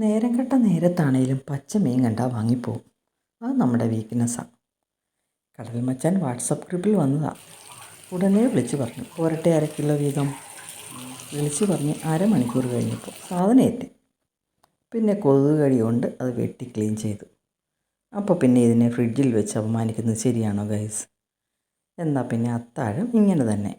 നേരം കെട്ട നേരത്താണേലും പച്ചമീൻ കണ്ടാൽ വാങ്ങിപ്പോവും. അത് നമ്മുടെ വീക്ക്നെസ്സാണ് കടൽ മച്ചാൻ വാട്സപ്പ് ഗ്രൂപ്പിൽ വന്നതാണ് ഉടനെ വിളിച്ചു പറഞ്ഞു പോരട്ടെ അര കിലോ വീതം. വിളിച്ചു പറഞ്ഞ് അരമണിക്കൂർ കഴിഞ്ഞപ്പോൾ സാധനം എത്തി. പിന്നെ കൊതുക് കഴിയുകൊണ്ട് അത് വെട്ടി ക്ലീൻ ചെയ്തു. അപ്പോൾ പിന്നെ ഇതിനെ ഫ്രിഡ്ജിൽ വെച്ച് അപമാനിക്കുന്നത് ശരിയാണോ ഗൈസ്? എന്നാൽ പിന്നെ അത്താഴം ഇങ്ങനെ തന്നെ.